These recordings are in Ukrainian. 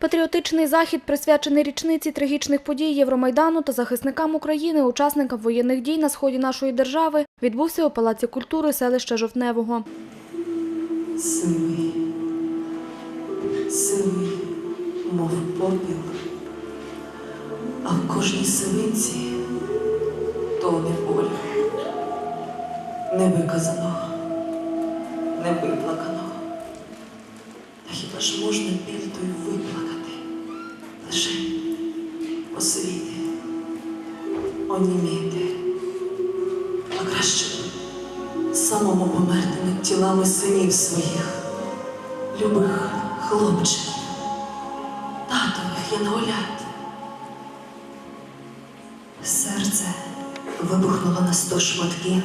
Патріотичний захід, присвячений річниці трагічних подій Євромайдану та захисникам України, учасникам воєнних дій на сході нашої держави, відбувся у Палаці культури селища Жовтневого. Сивий, сивий, мов попіл, а в кожній сивинці тоне болю, невиказаного, невиплаканого. Та синів своїх, любих хлопчиків, татових янголят. Серце вибухнуло на сто шматків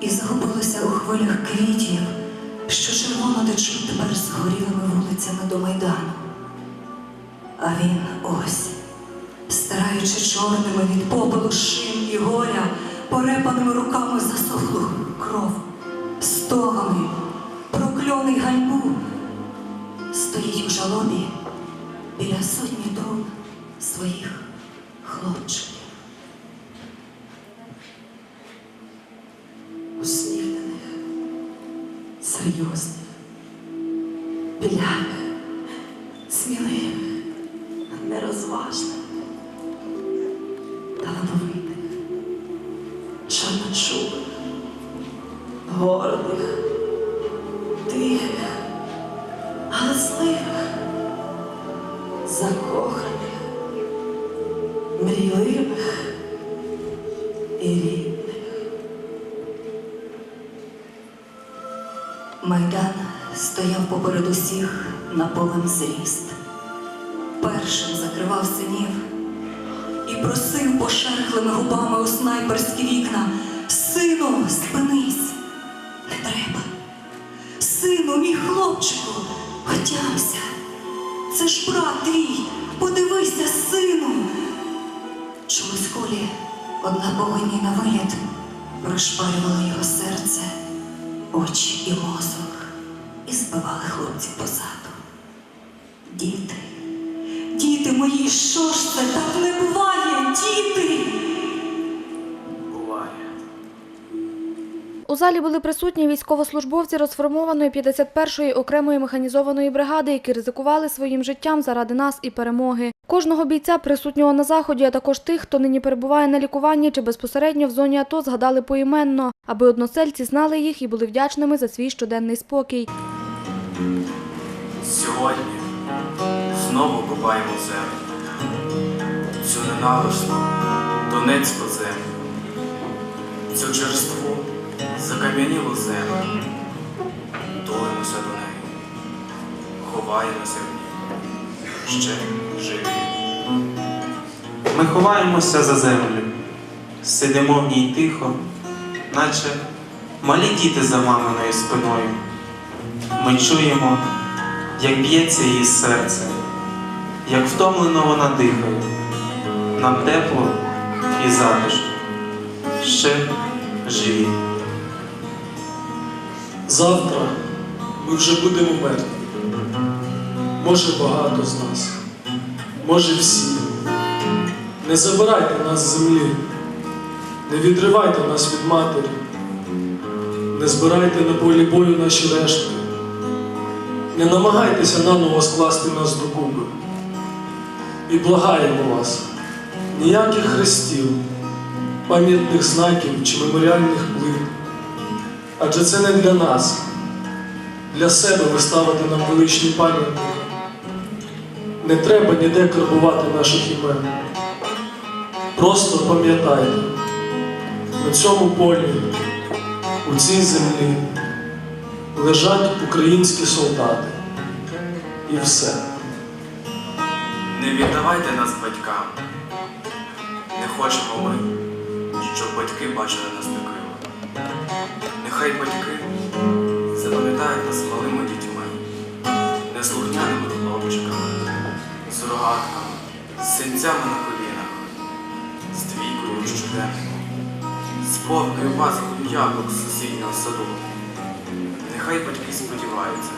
і загубилося у хвилях квітів, що червоно течуть тепер згорілими вулицями до Майдану. А він ось, стираючи чорними від попелу шин і горя, порепаними руками засохлу кров, стогами, прокльони й ганьбу, стоїть у жалобі біля сотні трун своїх хлопчиків. усміхнених, серйозних, білявих, сміливих, нерозважних, Майдан стояв поперед усіх на повен зріст. Першим закривав синів і просив пошерхлими губами у снайперські вікна. Сину, спинись, не треба. Сину, мій хлопчику, отямся. Це ж брат твій, подивися, сину. Чомусь колі однаковині на виліт розшпарювали його серце очі і мозок і збивали хлопців позаду. Діти, діти мої, що ж це так не буває, У залі були присутні військовослужбовці розформованої 51-ї окремої механізованої бригади, які ризикували своїм життям заради нас і перемоги. Кожного бійця, присутнього на заході, а також тих, хто нині перебуває на лікуванні чи безпосередньо в зоні АТО, згадали поіменно, аби односельці знали їх і були вдячними за свій щоденний спокій. Сьогодні знову копаємо землю. Цю ненависну Донецьку землю. Цю черству закам'янілу землю. Тулимося до неї. Ховаємося в ній. Ще живі. Ми ховаємося за землю, сидимо в ній тихо, наче малі діти за маминою спиною. Ми чуємо, як б'ється її серце, як втомлено вона дихає. Нам тепло і затишно. Ще живі. Завтра ми вже будемо мертві. Може багато з нас, може всі. Не забирайте нас з землі, не відривайте нас від матері, не збирайте на полі бою наші рештки, не намагайтеся наново скласти нас докупи. І благаємо вас, ніяких хрестів, пам'ятних знаків чи меморіальних плит. Адже це не для нас. Для себе ви ставите нам величні пам'ятники. Не треба ніде карбувати наших імен. Просто пам'ятайте, на цьому полі, у цій землі лежать українські солдати. І все. Не віддавайте нас батькам. Не хочемо ми, щоб батьки бачили нас такими. Нехай батьки запам'ятають нас малими дітьми, неслухняними хлопчиками, з рогатками, з синцями на колінах, з двійкою у з повною пазухою яблук з сусіднього саду. Нехай батьки сподіваються,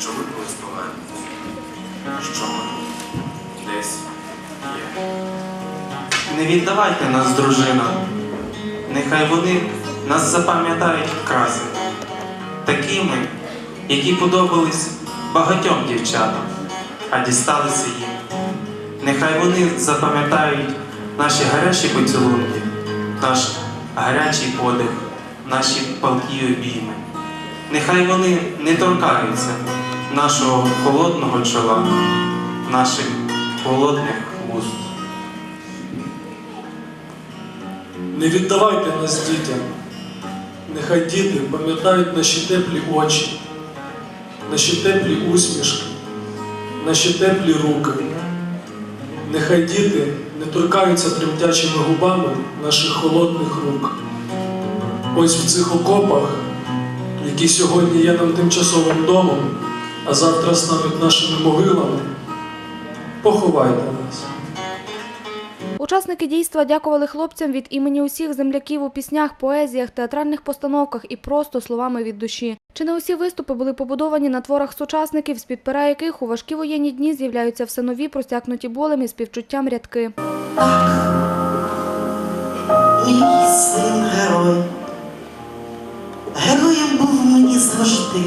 що ви колись повернетесь. що ми десь є. Не віддавайте нас, дружина. Нехай вони нас запам'ятають вкраси, такими, які подобались багатьом дівчатам, а дісталися їм. Нехай вони запам'ятають наші гарячі поцілунки, наш гарячий подих, наші палкі обійми. Нехай вони не торкаються нашого холодного чола, наших холодних вуст. Не віддавайте нас дітям. Нехай діти пам'ятають наші теплі очі, наші теплі усмішки, наші теплі руки. Нехай діти не торкаються тремтячими губами наших холодних рук. Ось в цих окопах, які сьогодні є нам тимчасовим домом, а завтра стануть нашими могилами, поховайте нас. Учасники дійства дякували хлопцям від імені усіх земляків у піснях, поезіях, театральних постановках і просто словами від душі. Чи не усі виступи були побудовані на творах сучасників, з-під пера яких у важкі воєнні дні з'являються все нові, простякнуті болем і співчуттям рядки. Мій син герой. Героєм був мені завжди.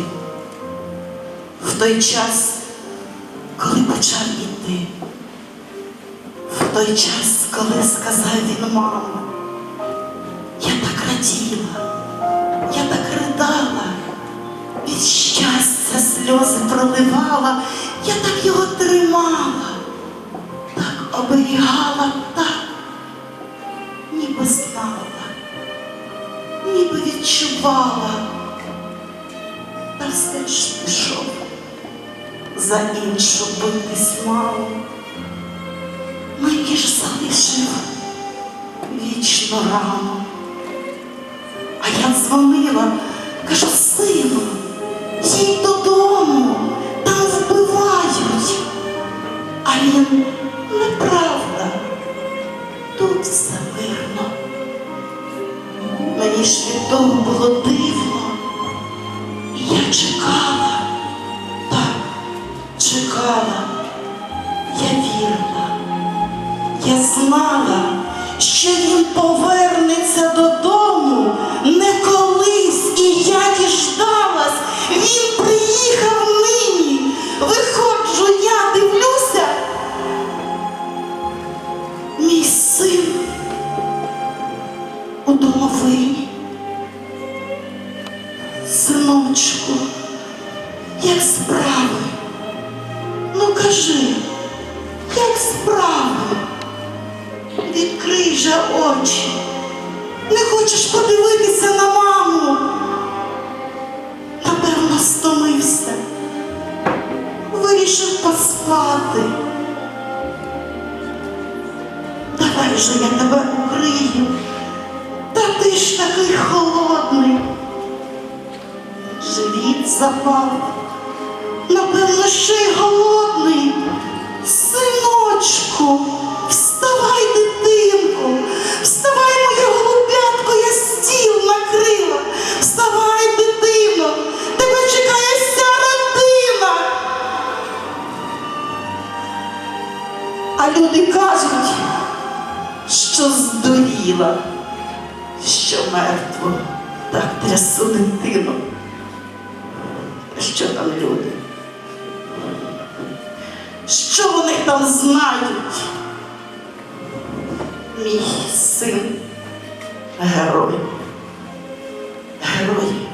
В той час, коли почав іти. Той час, коли сказав він мамо, я так раділа, я так ридала, від щастя сльози проливала, я так його тримала, так оберігала, так ніби знала, ніби відчувала, та все ж пішов за іншу битись мало. Залишив вічну рану. А я дзвонила, кажу, сину, їдь додому, там вбивають. А він неправда тут все мирно. Мені ж від того було дивно. Очі. Не хочеш подивитися на маму? Напевно, стомився. Вирішив поспати. Давай же я тебе укрию. Та ти ж такий холодний. Живіт запав. Напевно, ще й голодний. Синочку, А люди кажуть, що здуріла, що мертво так трясу дитину. Що там люди? Що вони там знають? Мій син герой. Герої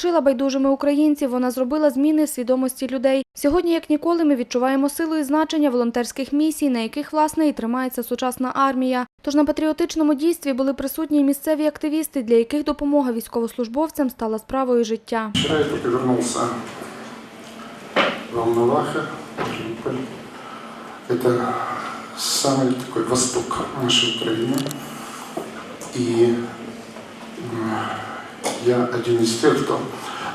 залишила байдужими українців, вона зробила зміни в свідомості людей. Сьогодні, як ніколи, ми відчуваємо силу і значення волонтерських місій, на яких власне і тримається сучасна армія. Тож на патріотичному дійстві були присутні й місцеві активісти, для яких допомога військовослужбовцям стала справою життя. Вчера я только вернулся в Волноваха, Мариуполь. Это самый такой восток нашей Украины. И м, я один из тех, кто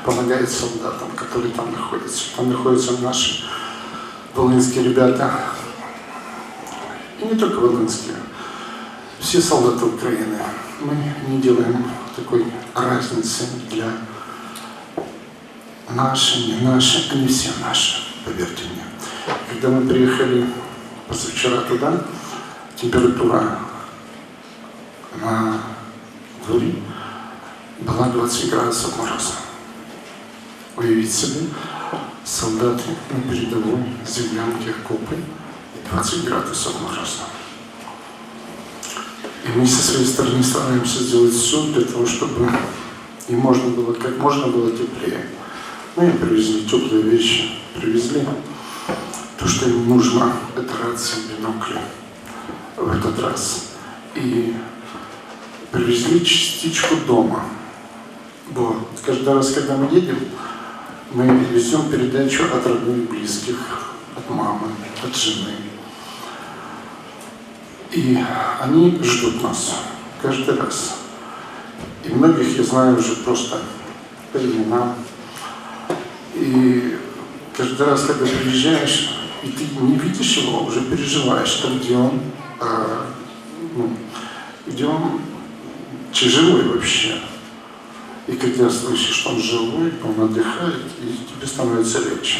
помогает солдатам, которые там находятся. Там находятся наши волынские ребята. И не только волынские. все солдаты Украины, мы не делаем такой разницы для наши, не наши, они все наши, поверьте мне. Когда мы приехали позавчера туда, температура на дворе была 20 градусов мороза. Уявить себе, солдаты на передовой землянке окопы и 20 градусов мороза. И мы со своей стороны стараемся сделать все для того, чтобы им можно было, как можно было теплее. Мы им привезли теплые вещи, привезли то, что им нужно, это рации, бинокли в этот раз. И привезли частичку дома. Вот. Каждый раз, когда мы едем, мы везем передачу от родных, близких, от мамы, от жены. И они ждут нас каждый раз. И многих я знаю уже просто по именам. И каждый раз, когда приезжаешь, и ты не видишь его, уже переживаешь, там, где он, а, ну, где он живой вообще. И когда слышишь, он живой, он отдыхает, и тебе становится легче.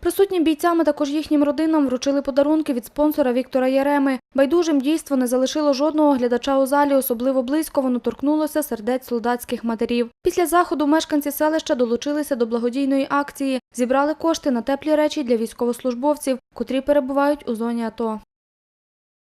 Присутнім бійцям, а також їхнім родинам вручили подарунки від спонсора Віктора Яреми. Байдужим дійство не залишило жодного глядача у залі. Особливо близько воно торкнулося сердець солдатських матерів. Після заходу мешканці селища долучилися до благодійної акції. Зібрали кошти на теплі речі для військовослужбовців, котрі перебувають у зоні АТО.